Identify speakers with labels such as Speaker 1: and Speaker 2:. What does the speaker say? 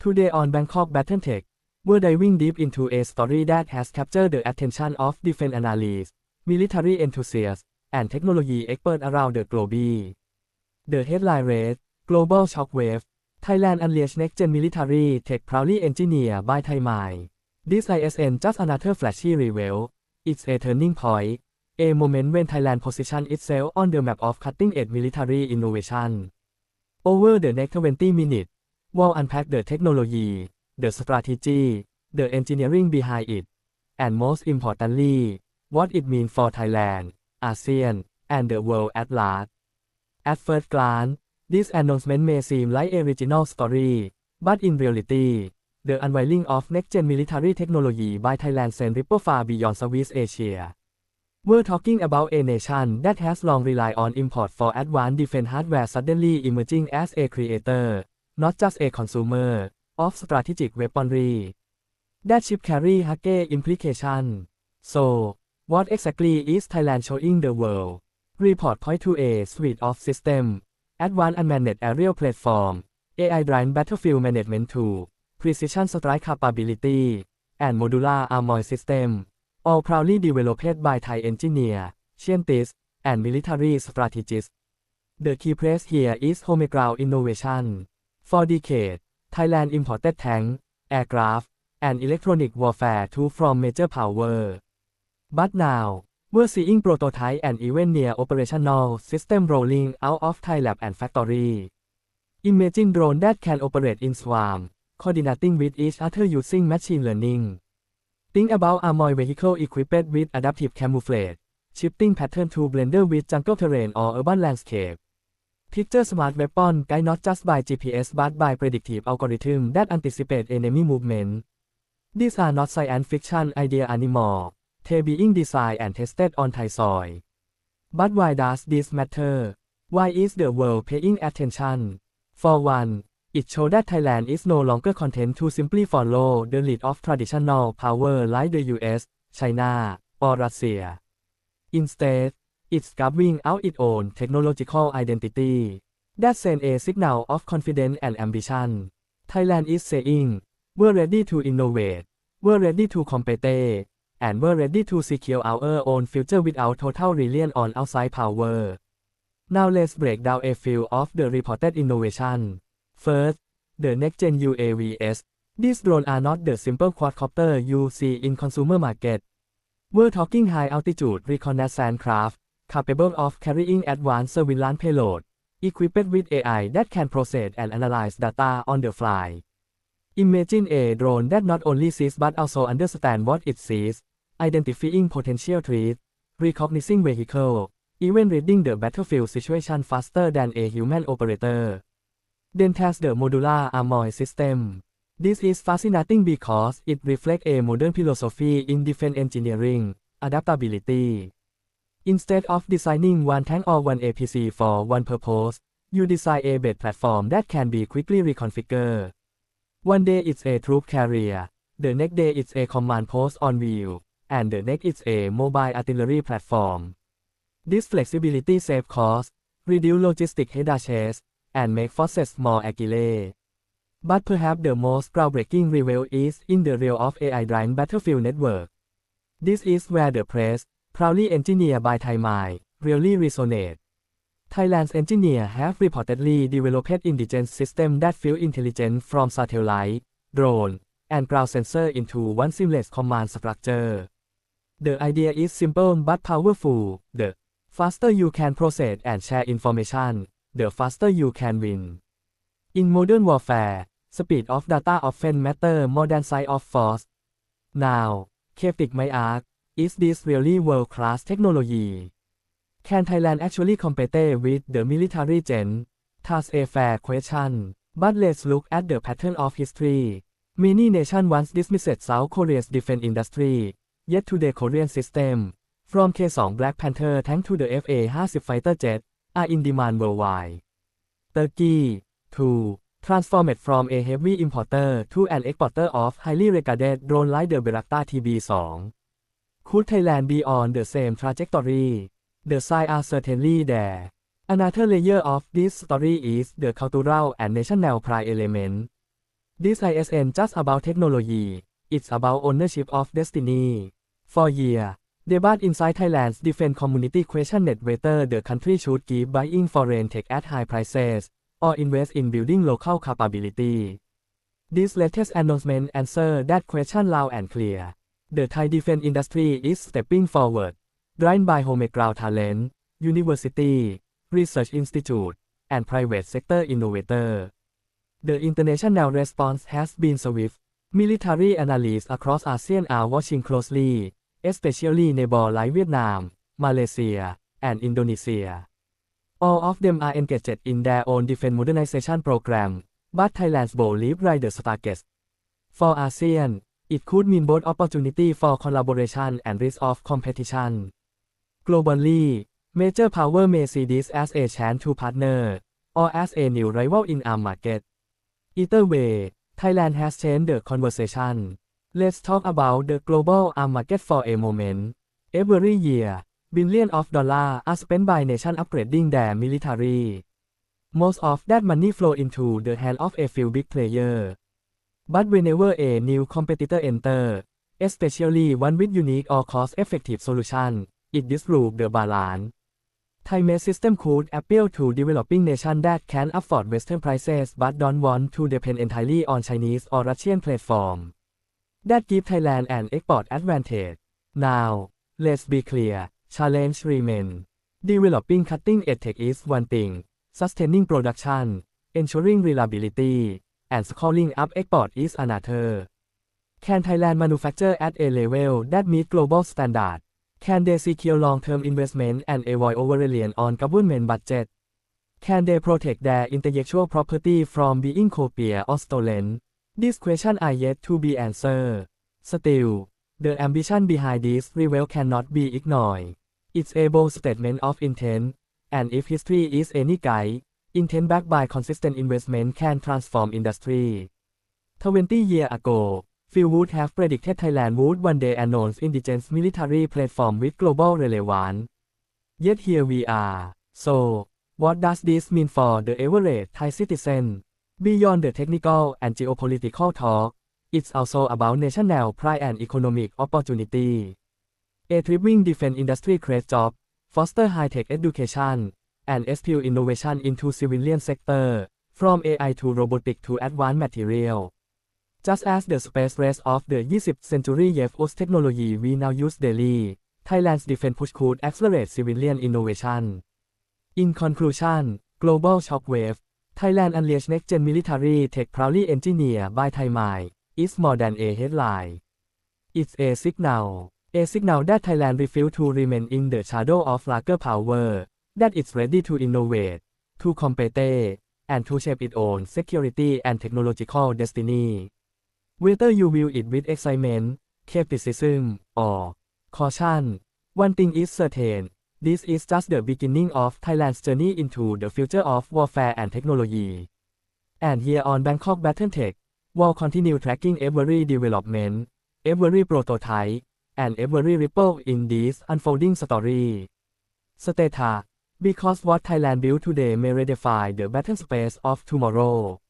Speaker 1: Today on Bangkok Battletech, we're diving deep into a story that has captured the attention of defense analysts, military enthusiasts, and technology experts around the globe. The headline reads Global Shockwave Thailand Unleashed Next Gen Military Tech Proudly Engineered by Thai Mind. This ISN just another flashy reveal. It's a turning point, a moment when Thailand positioned itself on the map of cutting edge military innovation. Over the next 20 minutes, we'll unpack the technology, the strategy, the engineering behind it, and most importantly, what it means for Thailand, ASEAN, and the world at large. At first glance, this announcement may seem like a original story, but in reality, the unveiling of next-gen military technology by Thailand sends ripple far beyond Southeast Asia. We're talking about a nation that has long relied on import for advanced defense hardware suddenly emerging as a creator, not just a consumer, of strategic weaponry. That ship carry hake implication. So, what exactly is Thailand showing the world? Report point to a suite of system, advanced unmanned aerial platform, AI-driven battlefield management tool, precision strike capability, and modular armor system, all proudly developed by Thai engineer, scientists, and military strategists. The key phrase here is homegrown innovation. For decades, Thailand imported tanks, aircraft, and electronic warfare tools from major power. But now, we're seeing prototype and even near operational system rolling out of Thai lab and factory. Imagine drone that can operate in swarm, coordinating with each other using machine learning. Think about armored vehicle equipped with adaptive camouflage, shifting pattern to blender with jungle terrain or urban landscape. Picture smart weapon guide not just by GPS but by predictive algorithm that anticipate enemy movement. These are not science fiction idea anymore. They being designed and tested on Thai soil. But why does this matter? Why is the world paying attention? For one, it shows that Thailand is no longer content to simply follow the lead of traditional power like the US, China, or Russia. Instead, it's carving out its own technological identity. That sends a signal of confidence and ambition. Thailand is saying, we're ready to innovate, we're ready to compete, and we're ready to secure our own future without total reliance on outside power. Now let's break down a few of the reported innovation. First, the next-gen UAVs. These drones are not the simple quadcopter you see in consumer market. We're talking high-altitude reconnaissance craft, capable of carrying advanced surveillance payload, equipped with AI that can process and analyze data on the fly. Imagine a drone that not only sees but also understands what it sees, identifying potential threats, recognizing vehicles, even reading the battlefield situation faster than a human operator. Then there's the modular armor system. This is fascinating because it reflects a modern philosophy in defense engineering, adaptability. Instead of designing one tank or one APC for one purpose, you design a base platform that can be quickly reconfigured. One day it's a troop carrier, the next day it's a command post on wheel, and the next it's a mobile artillery platform. This flexibility saves costs, reduce logistic headaches, and make forces more agile. But perhaps the most groundbreaking reveal is in the realm of AI-driven battlefield network. This is where the press, proudly engineered by Thai Mind, really resonate. Thailand's engineers have reportedly developed intelligence systems that fuse intelligence from satellite, drone, and ground sensor into one seamless command structure. The idea is simple but powerful. The faster you can process and share information, the faster you can win. In modern warfare, speed of data often matter more than size of force. Now, skeptics may ask, is this really world-class technology? Can Thailand actually compete with the military gen? That's a fair question. But let's look at the pattern of history. Many nations once dismissed South Korea's defense industry, yet today Korean system, from K2 Black Panther tank to the FA-50 fighter jet, are in demand worldwide. Turkey, too, transformed from a heavy importer to an exporter of highly regarded drone like the Bayraktar TB2. Could Thailand be on the same trajectory? The signs are certainly there. Another layer of this story is the cultural and national pride element. This ISN just about technology, it's about ownership of destiny. For year, debate inside Thailand's defense community questioned whether the country should keep buying foreign tech at high prices or invest in building local capability. This latest announcement answer that question loud and clear. The Thai defense industry is stepping forward, driven by homegrown talent, university, research institute, and private sector innovator. The international response has been swift. Military analysts across ASEAN are watching closely, especially neighbors like Vietnam, Malaysia, and Indonesia. All of them are engaged in their own defense modernization program, but Thailand's bold leap right the starkest. For ASEAN, it could mean both opportunity for collaboration and risk of competition. Globally, major power may see this as a chance to partner, or as a new rival in our market. Either way, Thailand has changed the conversation. Let's talk about the global arm market for a moment. Every year, billions of dollars are spent by nations upgrading their military. Most of that money flow into the hand of a few big players. But whenever a new competitor enter, especially one with unique or cost-effective solution, it disrupts the balance. Thai-made system could appeal to developing nations that can afford Western prices but don't want to depend entirely on Chinese or Russian platform. That give Thailand an export advantage. Now, let's be clear, challenge remain. Developing cutting-edge tech is one thing, sustaining production, ensuring reliability, and scaling up export is another. Can Thailand manufacture at a level that meet global standard? Can they secure long-term investment and avoid over-reliance on government budget? Can they protect their intellectual property from being copied or stolen? These questions are yet to be answered. Still, the ambition behind this rival cannot be ignored. It's a bold statement of intent, and if history is any guide, intent backed by consistent investment can transform industry. 20 years ago, few would have predicted Thailand would one day announce indigent military platform with global relevance. Yet here we are. So, what does this mean for the average Thai citizen? Beyond the technical and geopolitical talk, it's also about national pride and economic opportunity. A thriving defense industry creates jobs, foster high-tech education, and expel innovation into civilian sector, from AI to robotics to advanced material. Just as the space race of the 20th century used technology we now use daily, Thailand's defense push could accelerate civilian innovation. In conclusion, global shockwave, Thailand unleashed next-gen military tech proudly engineered by Thai Mind, is more than a headline. It's a signal, a signal that Thailand refuses to remain in the shadow of larger power, that it's ready to innovate, to compete, and to shape its own security and technological destiny. Whether you view it with excitement, skepticism, or caution, one thing is certain, this is just the beginning of Thailand's journey into the future of warfare and technology. And here on Bangkok Battletech, we'll continue tracking every development, every prototype, and every ripple in this unfolding story. Stay tuned, because what Thailand built today may redefine the battle space of tomorrow.